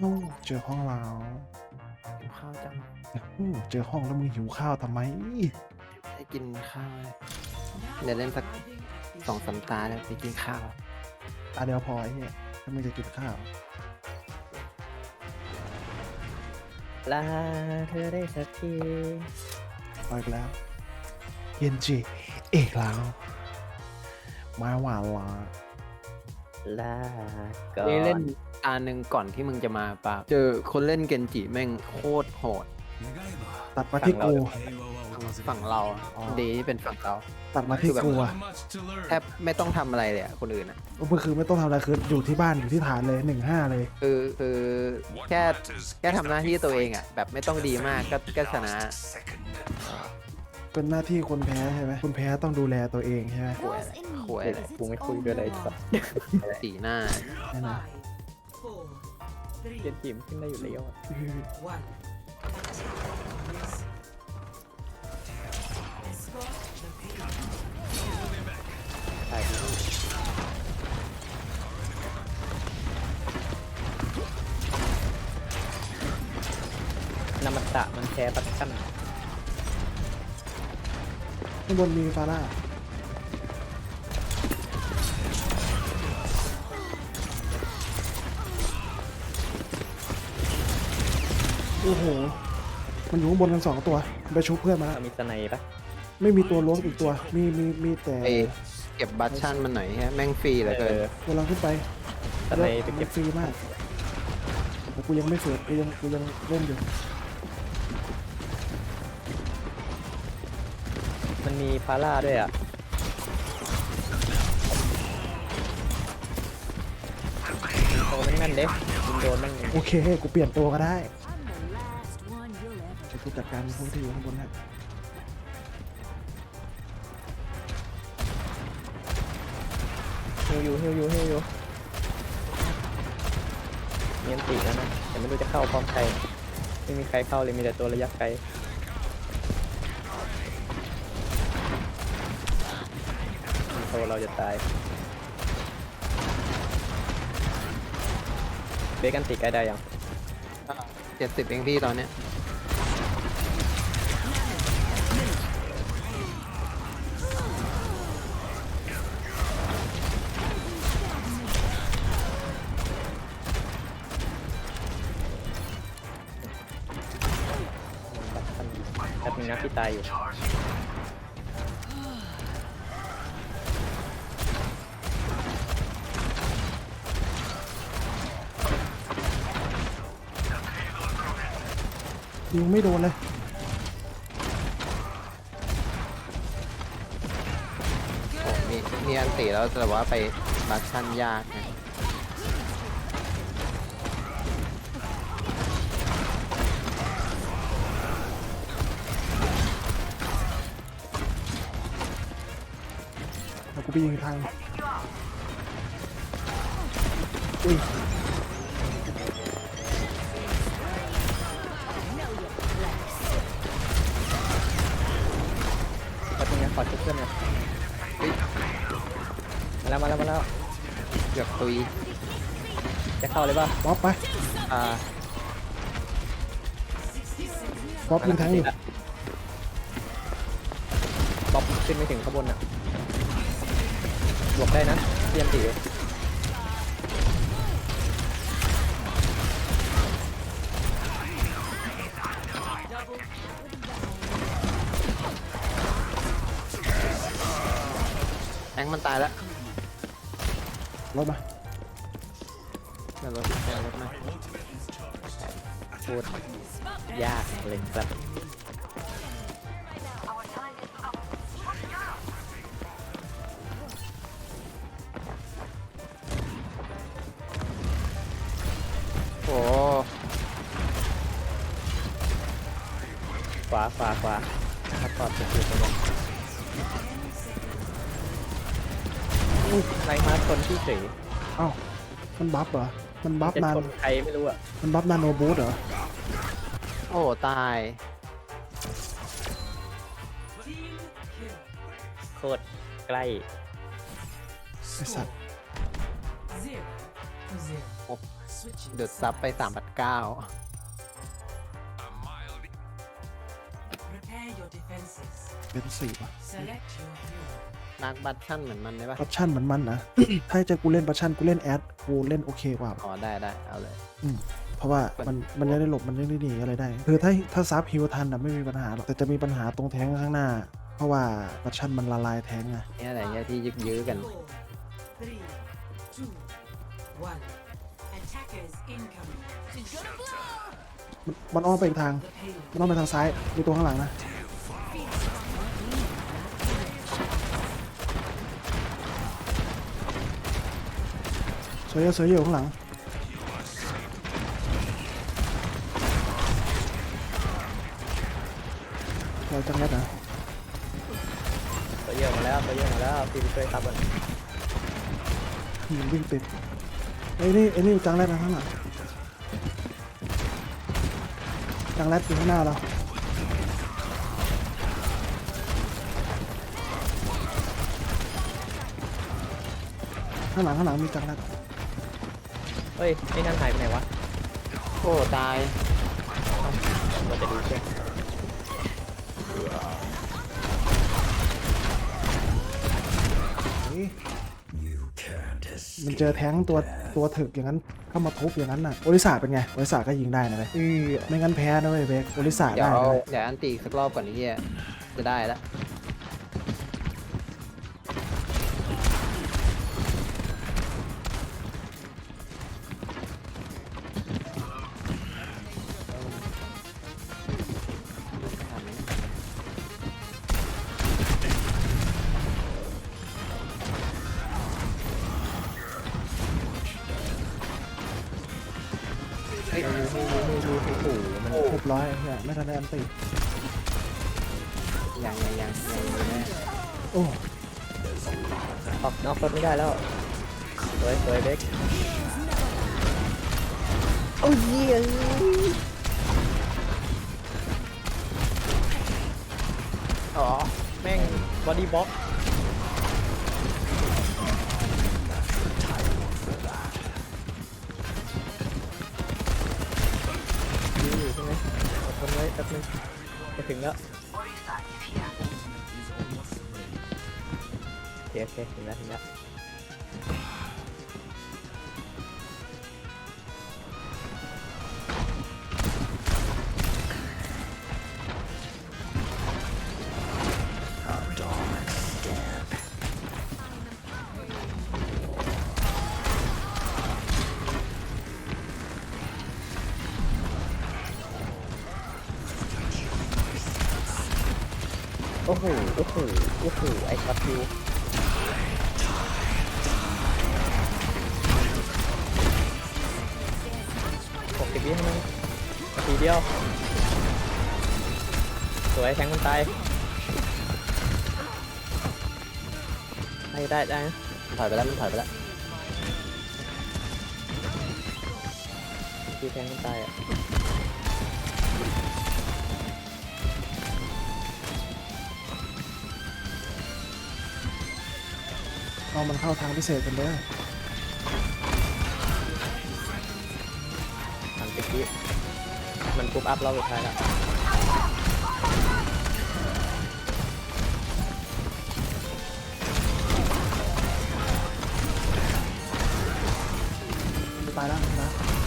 เอ้าเจอห้องเราหิวข้าวจังอู้เจอห้องแล้วมึงหิวข้าวทำไมได้กินข้าวเลยเดี๋ยวเล่นสักสองสามตาแล้วไปกินข้าวตาเดียวพอไอ้เนี่ยถ้ามึงจะกินข้าวลาเธอได้สักทีไปอีกแล้วเย็นจิเอกแล้วมาหวานละลาก่อเอ้ยเล่นน ตาหนึ่งก่อนที่มึงจะมาปะเจอคนเล่นเกนจิแม่งโคตรโหด ตัดมาที่กูฝั่งเราอะอ๋อดีที่เป็นฝั่งเราตัดมาที่กูอะแทบไม่ต้องทำอะไรเลยอะคนอื่นอะก็คือไม่ต้องทำอะไรคืออยู่ที่บ้านอยู่ที่ฐานเลยหนึ่งห้าเลยคือคือแค่แค่ทำหน้าที่ตัวเองอะแบบไม่ต้องดีมากก็ก็ชนะเป็นหน้าที่คนแพ้ใช่ไหมคนแพ้ต้องดูแลตัวเองใช่ไหมหวยหวยเลยกูไม่คุยด้วยเลยสัตว์สีหน้าแน่นอน เกียนจิมขึ้นได้อยู่แล้วอะใช่นามัตตะมันแชร์ปักชั่นข้างบนมีฟาร่า อ้โหมันอยู่ข้างบนกันสองตัวไปชุบเพื่อนมาแล้วเรามีสไนปะไม่มีตัวล้วงอีกตัว มีมีมีแต่ไปเก็บบัตชั่นมันหน่อยฮะแม่งฟรีเหลือเอเกินอกำลังขึ้นไปสไนไปมัเก็นบฟรีมากแต่กูยังไม่เฟิร์กูยังกูยังเล่นอยู่มันมีฟาร่าด้วยอะโตแม่งนั่นเด้ยิงโดนแม่งโอเคกูเปลี่ยนตัวก็ได้ กูจัดการพวกที่อยู่ข้างบนให้ฮิวยูฮิวยูฮิวยูเนียนติแล้วนะแต่ไม่รู้จะเข้าพร้อมใครไม่มีใครเข้าเลยมีแต่ตัวระยะไกลโตเราจะตายเบกันติใกล้ได้ยังเจ็ดสิบเองพี่ตอนเนี้ย ตายอยู่ยิงไม่โดนเลย โอ้มีมีอันตีแล้วแต่ว่าไปบัตชั่นยากนะ ไปยิงทางอุ้ยแป๊บนึงนะขอชุดเพื่อนหน่อยเฮ้ยมาแล้วมาแล้วมาแล้วเกือบตุยจะเข้าเลยป่ะป๊อปไปอ่าป๊อปยิงทางอยู่บ๊อบขึ้นไม่ถึงข้างบนอะ บวกได้นะ เตรียมตีอยู่แองมันตายแล้วรถมาเดี๋ยวรถเดี๋ยวรถมาพูดยากเลยครับ ขวาขวาขวาถ้าปอดจะอยู่ตรงนี้อุ้ยไรมาชนที่เฉยเอ้ามันบัฟเหรอ มันบัฟจะนานชนใครไม่รู้อะมันบัฟนานโนบูทเหรอ โอ้ตาย โคตรใกล้ไอสัตว์โอ้ดูดซับไปสามพันเก้า เป็นสี่ป่ะ Select your hero. มาร์กบัตชั่นเหมือนมันได้ปะบัชชั่นมันมันนะ ถ้าจะกูเล่นบัชชั่นกูเล่นแอดกูเล่นโอเคกว่าอ๋อได้ได้เอาเลยเพราะว่ามันมันยังได้หลบมันยังได้หนีอะไรได้ คือถ้าถ้าซับฮิวทันนะไม่มีปัญหาหรอกแต่จะมีปัญหาตรงแทงข้างหน้า เพราะว่าบัชชั่นมันละลายแทงไงเนี่ยอะไรเงี้ยที่ยึกยื้อกัน Four, three, two, one. Attackers incoming. มันมันอ้อมไปอีกทาง The payload. มันอ้อมไปทางซ้ายมีตัวข้างหลังนะ เสือเสืออยู่ข้างหลังเราจังเล็ดนะตัวเยอะมาแล้วตัวเยอะมาแล้วพี่ไปช่วยขับมันอืมวิ่งติดไอ้นี่ไอ้นี่จังแรดนะข้างหลังจังแรดอยู่ข้างหน้าเราข้างหลังข้างหลังมีจังแรด เฮ้ยไอ้นั่นหายไปไหนวะโอ้ตายเราจะดูเช็คเฮ้ยมันเจอแท้งตัวตัวถึกอย่างนั้นเข้ามาทุบอย่างนั้นน่ะโอริสาเป็นไงโอริสาก็ยิงได้นะเว้ยอือไม่งั้นแพ้นะเว้ยเบกโอริสาเดี๋ยได้วนะเอาเว้ยเดี๋ยวอันตีอีกสักรอบก่อนไอ้เฮียจะได้แล้ว โอ้โหมันเรียบร้อยเหี้ยไม่ทันได้อันตียังยังยังยังอยู่แน่โอ้ออกนอกรถไม่ได้แล้วสวยสวยเด็กโอ้ยเหี้ยอ๋อแม่งบอดี้บ็อกอ ป๊บนึงจะถึงแล้วโอเคโอเคถึงแล้วถึงแล้ว อ้โห โอ้โห โอ้โห ไอ้สัตว์ฟิวหกสิบวิให้มันนาทีเดียว สวยแทงมันตายได้ได้ได้นะถอยไปแล้วมันถอยไปแล้วคือแทงมันตายอะ เอามันเข้าทางพิเศษกันเด้อสามสิบวิมันปุ๊บอัพรอบสุดท้ายแล้วตายแล้วนะ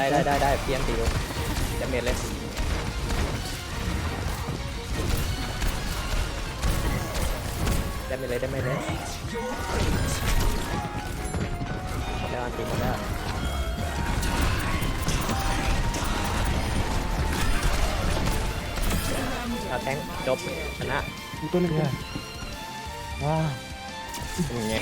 ได้ได้ได้ได้เพียนตีเลยจะเมดเลยได้เมดเลยได้เมดเลยหมดแล้วอันตีหมดแล้วเอาแทงจบชนะมีตัวหนึงว้าวเป็นไง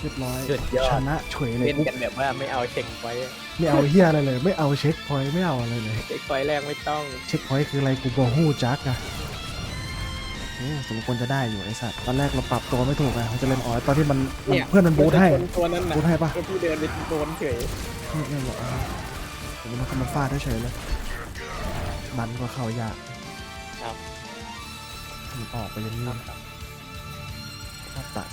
เรียบร้อย สุดยอดชนะเฉยเลย เล่นกู กันแบบว่าไม่เอาเช็คไว้ ไม่เอาเฮียอะไรเลย ไม่เอาเช็คพอยต์ไม่เอาอะไรเลยเช็คไว้แรกไม่ต้อง เช็คพอยต์คืออะไรกูบอกฮู้จักอะเออสมควรจะได้อยู่ไอ้สัตว์ตอนแรกเราปรับตัวไม่ถูกไงมันจะเล่นอ๋อตอนที่มันมันเพื่อนมันบูทให้ตัวนั้นนะบูทให้ปะไอ้ที่เดินไปโดนเฉยเนี่ยเนี่ยบอกว่าผมมันเข้ามาฟาดเฉยๆเลยมันก็เข้ายากครับมันออกไปอย่างนี้ตัด